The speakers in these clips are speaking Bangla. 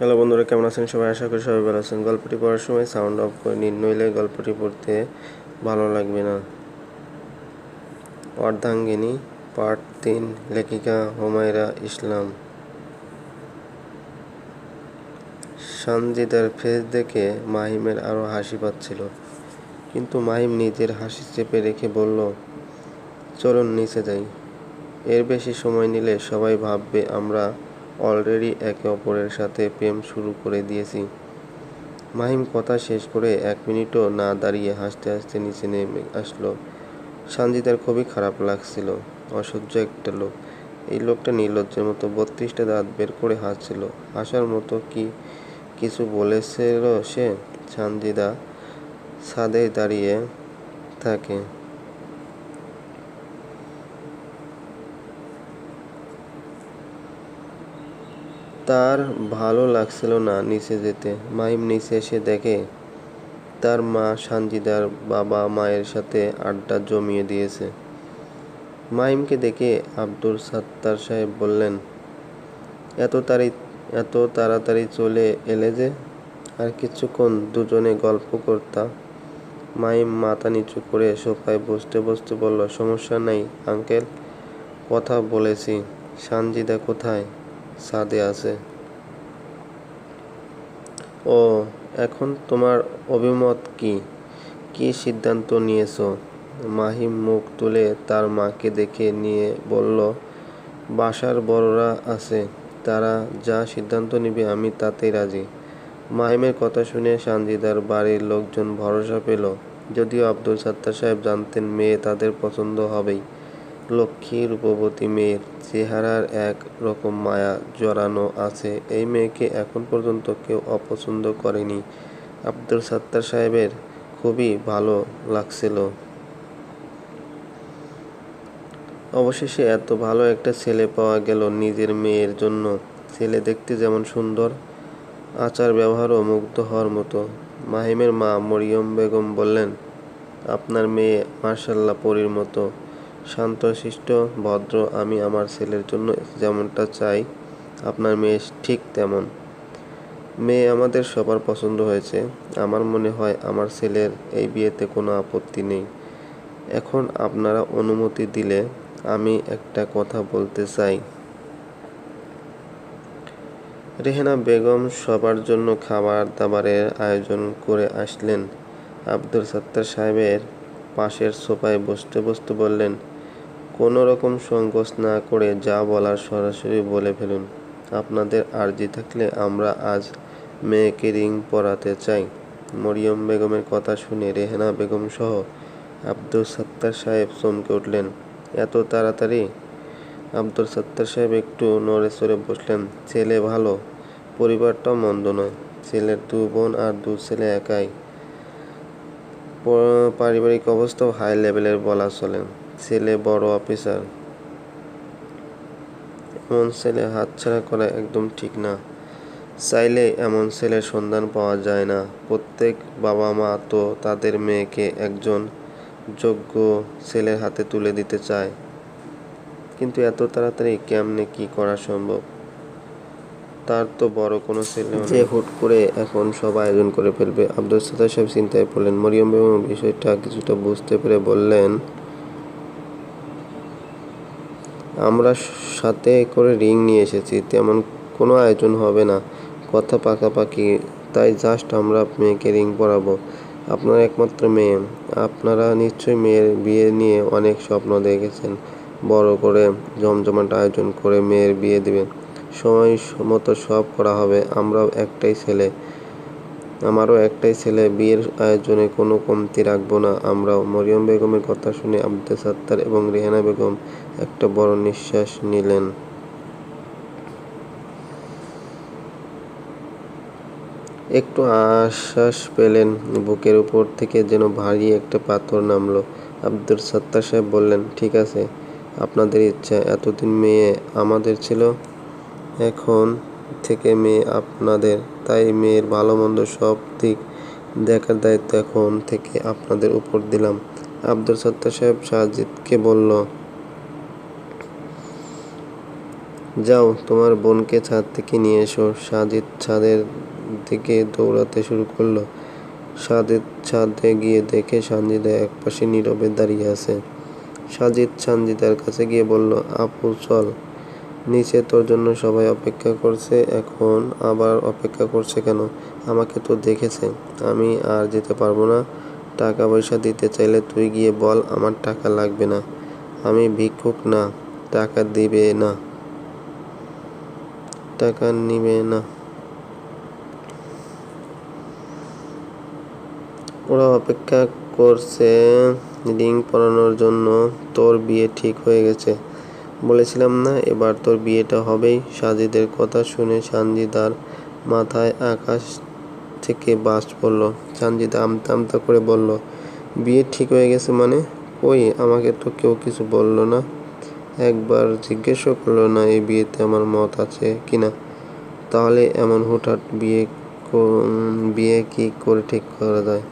হ্যালো বন্ধুরা, কেমন আছেন? সবাই আশা করি সবাই ভালো আছেন। গল্পটি পড়ার সময় সাউন্ড অফ করে নিন, নইলে গল্পটি পড়তে ভালো লাগবে না। অর্ধাঙ্গিনী পার্ট তিন, লেখিকা হুমায়রা ইসলাম। সঞ্জিদার ফেস দেখে মাহিমের আরও হাসি পাচ্ছিল। কিন্তু মাহিম নিজের হাসি চেপে রেখে বলল, চলুন নিচে যাই। এর বেশি সময় নিলে সবাই ভাববে আমরা অলরেডি একে অপরের সাথে প্রেম শুরু করে দিয়েছি। মাহিম কথা শেষ করে এক মিনিটও না দাঁড়িয়ে হাসতে হাসতে নিচে নেমে আসলো। সানজিদার খুবই খারাপ লাগছিল। অসহ্য একটা লোক। এই লোকটা নির্লজ্জের মতো বত্রিশটা দাঁত বের করে হাসছিল। হাসার মতো কি কিছু বলেছিল সে? সানজিদা ছাদে দাঁড়িয়ে থাকে। তার ভালো লাগছিল না নিচে যেতে। মাহিম নিচে এসে দেখে তার মা সানজিদার বাবা মায়ের সাথে আড্ডা জমিয়ে দিয়েছে। মাহিমকে দেখে আব্দুল সাত্তার সাহেব বললেন, এত তাড়ি এত তাড়াতাড়ি চলে এলে যে, আর কিছুক্ষণ দুজনে গল্প করতা? মাহিম মাথা নিচু করে সোফায় বসতে বসতে বলল, সমস্যা নাই আঙ্কেল, কথা বলেছি। সানজিদা কোথায়? ছাদে আছে। ও, এখন তোমার অভিমত কি? কি সিদ্ধান্ত নিয়েছো? মাহিম মুখ তুলে তার মাকে দেখে নিয়ে বলল, বাসার বড়রা আছে, তারা যা সিদ্ধান্ত নিবে আমি তাতেই রাজি। মাহিমের কথা শুনে সানজিদার বাড়ির লোকজন ভরসা পেল, যদিও আব্দুল সাত্তার সাহেব জানতেন মেয়ে তাদের পছন্দ হবেই। লক্ষ্মী রূপবতী মেয়ের চেহারার এক রকম মায়া জড়ানো আছে। এই মেয়েকে এখন পর্যন্ত কেউ অপছন্দ করেনি। আব্দুল সাত্তার সাহেবের খুবই ভালো লাগছিল। অবশেষে এত ভালো একটা ছেলে পাওয়া গেল নিজের মেয়ের জন্য। ছেলে দেখতে যেমন সুন্দর, আচার ব্যবহারও মুগ্ধ হওয়ার মতো। মাহিমের মা মরিয়ম বেগম বললেন, আপনার মেয়ে মার্শাল্লাহ পরীর মতো। শান্তশিষ্ট ভদ্র, আমি আমার ছেলের জন্য যেমনটা চাই, আপনার মেয়ে ঠিক তেমন। মেয়ে আমাদের সবার পছন্দ হয়েছে। আমার মনে হয় আমার ছেলের এই বিয়েতে কোনো আপত্তি নেই। এখন আপনারা অনুমতি দিলে আমি একটা কথা বলতে চাই। রেহেনা বেগম সবার জন্য খাবার দাবারের আয়োজন করে আসলেন। আব্দুল সত্তার সাহেবের পাশের সোফায় বসতে বসতে বললেন কোনো রকম সংকোচ না করে যা বলার সরাসরি বলে ফেলুন। আপনাদের আর্জি থাকলে আমরা আজ মেয়েকে রিং পরাতে চাই। মরিয়ম বেগমের কথা শুনে রেহেনা বেগম সহ আব্দুল সত্তার সাহেব চমকে উঠলেন। এত তাড়াতাড়ি? আব্দুল সত্তার সাহেব একটু নড়ে চড়ে বসলেন। ছেলে ভালো, পরিবারটাও মন্দ নয়। ছেলের দু বোন আর দু ছেলে একাই। পারিবারিক অবস্থাও হাই লেভেলের বলা চলে। ছেলে বড় অফিসার। এমন ছেলে হাতছাড়া করা একদম ঠিক না। চাইলে এমন ছেলের সন্ধান পাওয়া যায় না। প্রত্যেক বাবা মা তো তাদের মেয়েকে একজন যোগ্য ছেলের হাতে তুলে দিতে চায়। কিন্তু এত তাড়াতাড়ি কেমনে কি করা সম্ভব? তার তো বড় কোনো ছেলে যে হুট করে এখন সব আয়োজন করে ফেলবে। আব্দুল সাত্তার সাহেব চিন্তায় পড়লেন। মরিয়ম বিষয়টা কিছুটা বুঝতে পেরে বললেন আমরা সাথে করে রিং নিয়ে এসেছি, তেমন কোনো আয়োজন হবে না। কথা পাকাপাকি, তাই জাস্ট আমরা মেয়েকে রিং পরাবো। আপনার একমাত্র মেয়ে। আপনারা নিশ্চয়ই মেয়ের বিয়ে নিয়ে অনেক স্বপ্ন দেখেছেন। বড় করে জমজমাট আয়োজন করে মেয়ের বিয়ে দেবেন সময় মতো সব করা হবে। আমরাও একটাই ছেলে। আমারও একটাই ছেলে। বিয়ের আয়োজনে কোনো কমতি রাখব না। আমরাও। মরিয়ম বেগমের কথা শুনে আব্দুল সাত্তার এবং রেহানা বেগম একটা বড় নিঃশ্বাস নিলেন। একটু আশ্বাস পেলেন বুকের উপর থেকে যেন ভারী একটা পাথর নামলো। আব্দুল সাত্তার সাহেব বললেন, ঠিক আছে, আপনাদের ইচ্ছা, এতদিন মেয়ে আমাদের ছিল, এখন থেকে মেয়ে আপনাদের। তাই মেয়ের ভালো মন্দ সব দিক দেখার দায়িত্ব এখন থেকে আপনাদের উপর দিলাম। আব্দুল সত্তার সাহেব সাজিদকে বলল যাও, তোমার বোনকে ছাদ থেকে নিয়ে এসো। সাজিদ ছাদের দিকে দৌড়াতে শুরু করল। সাজিদ ছাদে গিয়ে দেখে সানজিদা একপাশে নীরবে দাঁড়িয়ে আছে। সাজিদ সানজিদার কাছে গিয়ে বলল, আপু, চল। নিচে তোর জন্য সবাই অপেক্ষা করছে। এখন আবার অপেক্ষা করছে কেন? আমাকে তো দেখেছে। আমি আর যেতে পারব না। টাকা পয়সা দিতে চাইলে তুই গিয়ে বল, আমার টাকা লাগবে না। আমি ভিক্ষুক না, টাকা দিবে না। টাকা নিবে না। ওরা অপেক্ষা করছে রিং পরানোর জন্য, তোর বিয়ে ঠিক হয়ে গেছে। বলেছিলাম না, এবার তোর বিয়েটা হবেই। সাজিদের কথা শুনে সানজিদার মাথায় আকাশ থেকে বাস পড়ল। সানজিদা আমতা আমতা করে বলল, বিয়ে ঠিক হয়ে গেছে মানে? ওই আমাকে তো কেউ কিছু বলল না। একবার জিজ্ঞেসও করল, না, এই বিয়েতে আমার মত আছে কিনা তাহলে এমন হুটহাট বিয়ে বিয়ে কি করে ঠিক করা যায়?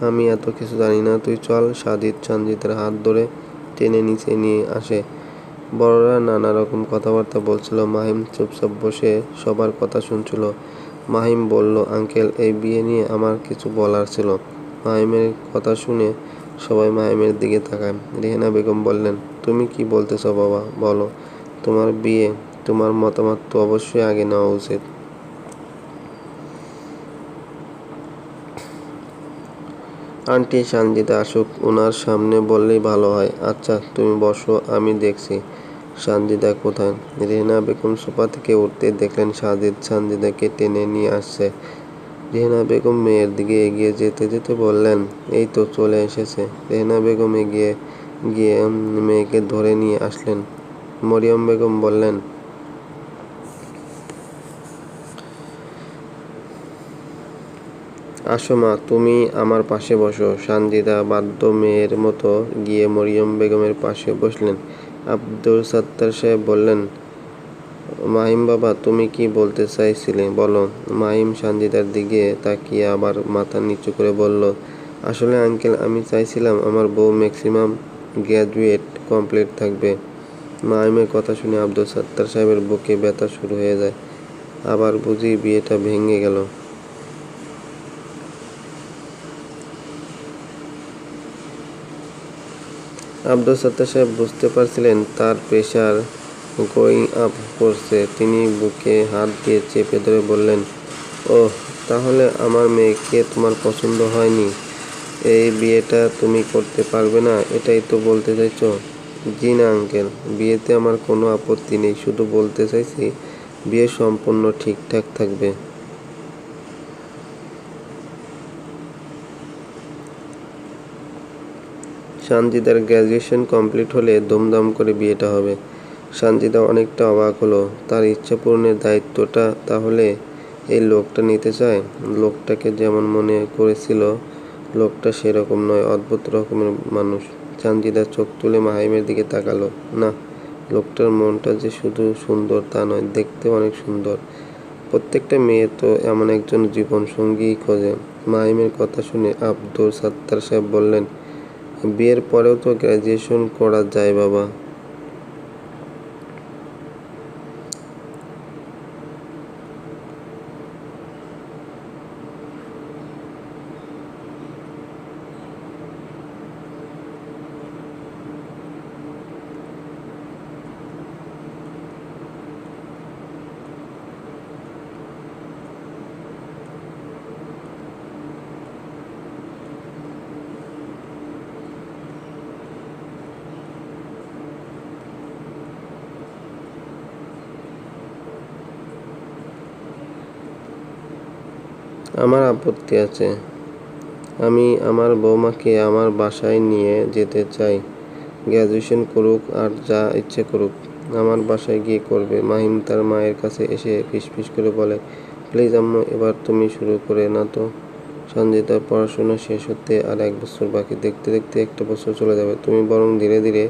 আমি এত কিছু জানি না। তুই চল, সাজিদ সানজিদের হাত ধরে টেনে নিচে নিয়ে আসে। বড়রা নানা রকম কথাবার্তা বলছিল। মাহিম চুপচাপ বসে সবার কথা শুনছিল। মাহিম বলল, আঙ্কেল, এই বিয়ে নিয়ে আমার কিছু বলার ছিল। মাহিমের কথা শুনে সবাই মাহিমের দিকে তাকায়। রেহেনা বেগম বললেন তুমি কি বলতেছো বাবা? বলো। তোমার বিয়ে, তোমার মতামত তো অবশ্যই আগে নেওয়া উচিত। আন্টি সানজিদা আসুক ওনার সামনে বললেই ভালো হয়। আচ্ছা তুমি বসো, আমি দেখছি। সানজিদা কোথায়? রেহনা বেগম সোফা থেকে উঠতে দেখলেন সাজিদ সানজিদাকে টেনে নিয়ে আসছে। রেহনা বেগম মেয়ের দিকে এগিয়ে যেতে যেতে বললেন, এই তো চলে এসেছে। রেহনা বেগম এগিয়ে গিয়ে মেয়েকে ধরে নিয়ে আসলেন। মরিয়ম বেগম বললেন, আসো মা, তুমি আমার পাশে বসো। সানজিদা বাদ্য মেয়ের মতো গিয়ে মরিয়ম বেগমের পাশে বসলেন। আব্দুল সাত্তার সাহেব বললেন, মাহিম বাবা, তুমি কি বলতে চাইছিলে? বলো। মাহিম সানজিদার দিকে তাকিয়ে আবার মাথা নিচু করে বলল, আসলে আঙ্কেল, আমি চাইছিলাম আমার বউ ম্যাক্সিমাম গ্র্যাজুয়েট কমপ্লিট থাকবে। মাহিমের কথা শুনে আব্দুল সাত্তার সাহেবের বুকে ব্যথা শুরু হয়ে যায়। আবার বুঝি বিয়েটা ভেঙে গেল। আব্দুল সত্তার সাহেব বুঝতে পারছিলেন তার প্রেশার গোয়িং আপ করছে। তিনি বুকে হাত দিয়ে চেপে ধরে বললেন, ওহ, তাহলে আমার মেয়েকে তোমার পছন্দ হয়নি? এই বিয়েটা তুমি করতে পারবে না, এটাই তো বলতে চাইছো? জি না আঙ্কেল, বিয়েতে আমার কোনো আপত্তি নেই, শুধু বলতে চাইছি, বিয়ে সম্পূর্ণ ঠিকঠাক থাকবে। সানজিদার গ্র্যাজুয়েশন কমপ্লিট হলে দমদম করে বিয়েটা হবে। সানজিদা অনেকটা অবাক হলো, তার ইচ্ছা পূরণের দায়িত্বটা তাহলে এই লোকটা নিতে চায়? লোকটাকে যেমন মনে করেছিল লোকটা সেরকম নয়, অদ্ভুত রকমের মানুষ। সানজিদা চোখ তুলে মাহিমের দিকে তাকালো। না, লোকটার মনটা যে শুধু সুন্দর তা নয়, দেখতে অনেক সুন্দর। প্রত্যেকটা মেয়ে তো এমন একজন জীবন সঙ্গী খোঁজে। মাহিমের কথা শুনে আব্দুল সাত্তার সাহেব বললেন, বিয়ের পরেও তো গ্র্যাজুয়েশন করা যায় বাবা। আমার আপত্তি আছে। আমি আমার বৌমাকে আমার বাসায় নিয়ে যেতে চাই। গ্র্যাজুয়েশন করুক আর যা ইচ্ছে করুক। আমার বাসায় গিয়ে করবে। মাহিম তার মায়ের কাছে এসে ফিসফিস করে বলে, প্লিজ আম্মু, এবার তুমি শুরু করে না তো। সঞ্জিতার পড়াশোনা শেষ হতে আর এক বছর বাকি। দেখতে দেখতে একটা বছর চলে যাবে। তুমি বরং ধীরে ধীরে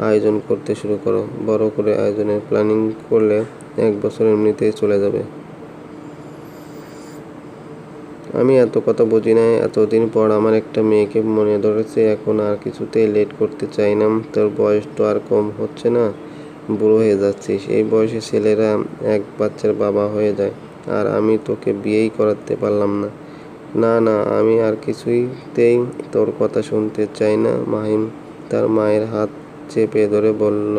আয়োজন করতে শুরু করো। বড় করে আয়োজনের প্ল্যানিং করলে এক বছর এমনিতেই চলে যাবে। আমি এত কথা বুঝি না এতদিন পর আমার একটা মেয়েকে মনে ধরেছে, এখন আর কিছুতেই লেট করতে চাই না। তোর বয়স তো আর কম হচ্ছে না, বুড়ো হয়ে যাচ্ছিস। এই বয়সে ছেলেরা এক বাচ্চার বাবা হয়ে যায়, আর আমি তোকে বিয়েই করাতে পারলাম না। না না, আমি আর কিছুইতেই তোর কথা শুনতে চাই না, মাহিম। তার মায়ের হাত চেপে ধরে বলল,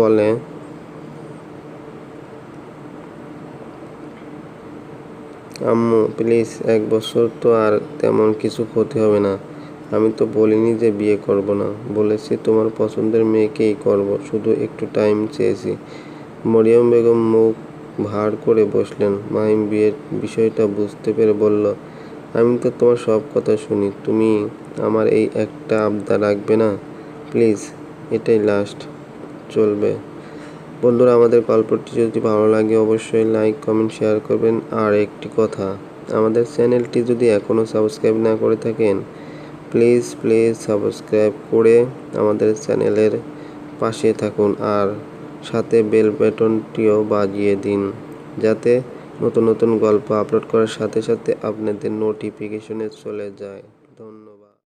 বলে আম্মু, প্লিজ, এক বছর তো আর তেমন কিছু ক্ষতি হবে না। আমি তো বলিনি যে বিয়ে করব না। বলেছি তোমার পছন্দের মেয়েকেই করব, শুধু একটু টাইম চেয়েছি। মরিয়ম বেগম মুখ ভার করে বসলেন। মাহিম বিয়ের বিষয়টা বুঝতে পেরে বলল, আমি তো তোমার সব কথা শুনি। তুমি আমার এই একটা আবদার রাখবে না? প্লিজ, এটাই লাস্ট চলবে। বন্ধুরা, আমাদের গল্পটি যদি ভালো লাগে, অবশ্যই লাইক কমেন্ট শেয়ার করবেন। আর একটি কথা, আমাদের চ্যানেলটি যদি এখনও সাবস্ক্রাইব না করে থাকেন প্লিজ প্লিজ সাবস্ক্রাইব করে আমাদের চ্যানেলের পাশে থাকুন আর সাথে বেল বাটনটিও বাজিয়ে দিন, যাতে নতুন নতুন গল্প আপলোড করার সাথে সাথে আপনাদের নোটিফিকেশনে চলে যায়।